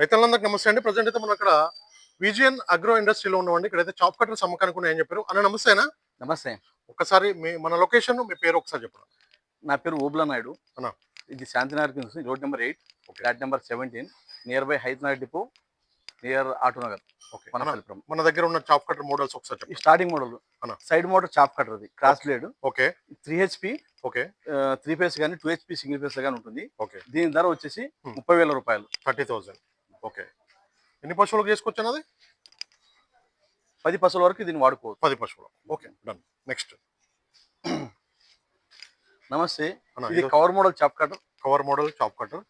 రైతులందరికీ నమస్తే అండి. ప్రజెంట్ అయితే మనం అక్కడ విజియన్ అగ్రో ఇండస్ట్రీలో ఉన్నామండి. ఇక్కడైతే చాప్ కట్టర్స్ అమ్మకానికి ఉన్నాయని చెప్పారు. అన్న నమస్తేనా నమస్తే. ఒక్కసారి మీ మన లొకేషన్ మీ పేరు ఒకసారి చెప్పండి. నా పేరు ఓబులా నాయుడు. అన్న. ఇది Shantinagar road number eight flat number seventeen near by Hyderabad depot near Autonagar okay. మన దగ్గర ఉన్న చాప్ కట్టర్ మోడల్స్ ఒకసారి starting model. Side model chop cutter అది. Cross blade. Okay. Three HP okay. Three phase కానీ two HP single phase కానీ ఉంటుంది. Okay. దీని ధర వచ్చేసి. ముప్పై వేల రూపాయలు. Thirty thousand. ఓకే. ఎన్ని పశువులకు చేసుకోవచ్చు అన్నది పది పసుల వరకు దీన్ని వాడుకోవచ్చు. పది పశువులు. Okay done. నెక్స్ట్. నమస్తే. ఇది cover model chop cutter cover model chop cutter.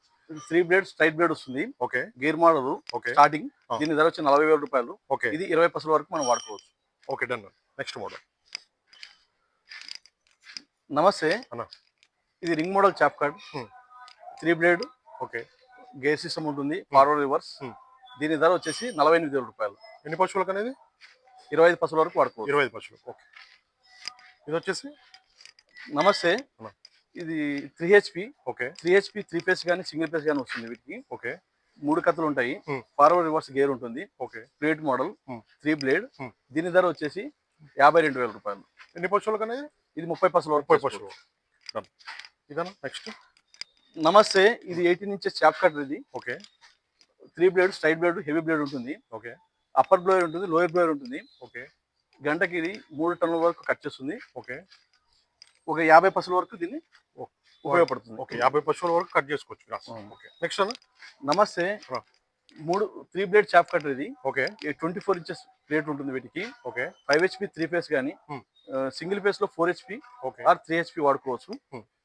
Three blade straight blade వస్తుంది. Okay. Gear model okay. Starting. దీని ధర వచ్చి నలభై వేల రూపాయలు. ఓకే. ఇది ఇరవై పసుల వరకు మనం వాడుకోవచ్చు. Okay done. Next model. నమస్తే. అన్న. ఇది ring model chop card. Three blade. Okay. Gear system ఉంటుంది ఫార్వర్డ్ రివర్స్ Hmm. దీని ధర వచ్చేసి నలభై ఎనిమిది వేల రూపాయలు. ఎన్ని పశువులకు అనేది ఇరవై ఐదు పసుల వరకు వాడుకోవచ్చు. ఇరవై ఐదు పశువులు ఓకే. ఇది వచ్చేసి? నమస్తే. ఇది three HP okay. Three HP three phase కానీ సింగిల్ ఫేస్ కానీ వస్తుంది వీటికి. ఓకే. మూడు కత్తులు ఉంటాయి. Hmm. ఫార్వర్డ్ రివర్స్ గేర్ ఉంటుంది. Okay. Plate model Hmm. Three blade Hmm. దీని ధర వచ్చేసి యాభై రెండు వేల రూపాయలు. ఎన్ని పశువులకు అనేది ఇది ముప్పై పసుల వరకు ముప్పై. పశువులు. ఇదన్నా నెక్స్ట్ నమస్తే ఇది ఎయిటీన్ ఇంచెస్ చాప్ కటర్ ఇది. Okay. Three blade straight blade heavy blade ఉంటుంది. ఓకే. అప్పర్ బ్లోయర్ ఉంటుంది లోయర్ బ్లోయర్ ఉంటుంది. ఓకే. గంటకి ఇది మూడు టన్నుల వరకు కట్ చేస్తుంది. ఓకే. ఒక యాభై పసుల వరకు దీన్ని ఉపయోగపడుతుంది. ఓకే యాభై పశువుల వరకు కట్ చేసుకోవచ్చు. ఓకే. నెక్స్ట్ అన్న? నమస్తే. మూడు త్రీ బ్లేడ్ చాప్ కటర్ ఇది. Okay. Twenty four inches plate ఉంటుంది వీటికి. Okay. Five HP three phase కానీ. సింగిల్ ఫేస్లో four HP okay. Or three HP వాడుకోవచ్చు.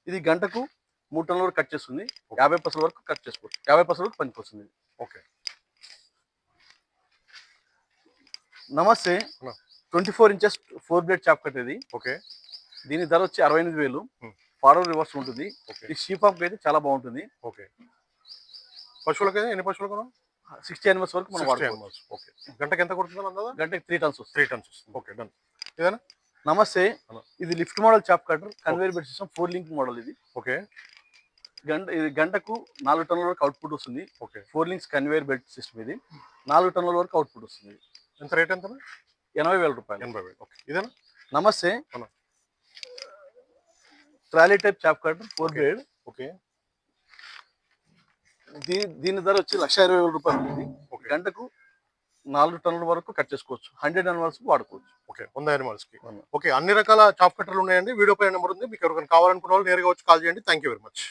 ఇది గంటకు మూడు టన్నుల వరకు కట్ చేస్తుంది. యాభై పసుల వరకు కట్ చేసుకోవచ్చు. యాభై పసుల వరకు పనికొస్తుంది. ఓకే. నమస్తే. Twenty four inches four blade chop cut ఇది ఓకే. దీని ధర వచ్చి అరవై ఎనిమిది వేలు. ఫార్వర్డ్ రివర్స్ ఉంటుంది. ఈ షీఫామ్ అయితే చాలా బాగుంటుంది. ఓకే. పశువులకి ఎన్ని పశువులు కొనం సిక్స్టీ ఎనిమిస్ వరకు మనం వాడుకోవచ్చు. ఓకే. గంటకి ఎంత కొడుతుంది గంటకి త్రీ టన్స్ త్రీ టన్స్ వస్తుంది. ఓకే డన్ ఇదేనా? నమస్తే. ఇది lift model chop cutter conveyor bed system four link model ఇది. ఓకే. గంట ఇది గంటకు నాలుగు టన్నుల వరకు అవుట్పుట్ వస్తుంది. Okay. Four links conveyor bed system ఇది. నాలుగు టన్నుల వరకు అవుట్పుట్ వస్తుంది. ఎంత రేట్ ఎంత ఎనభై వేల రూపాయలు. ఎనభై వేలు. ఓకే. ఇదేనా? నమస్తే. Trolley type chop cutter four. Grade. Okay. దీని దీని ధర వచ్చి లక్ష ఇరవై వేల రూపాయలు ఉంది. గంటకు నాలుగు టన్నుల వరకు కట్ చేసుకోవచ్చు. హండ్రెడ్ అనిమల్స్ వాడుకోవచ్చు. ఓకే. వంద యానిమల్స్కి. ఓకే. అన్ని రకాల చాప్ కట్టర్లు ఉన్నాయండి. వీడియో పైన నెంబర్ ఉంది. మీకు ఎవరికైనా కావాలనుకున్న వాళ్ళు నేరుగా వచ్చి కాల్ చేయండి. Thank you very much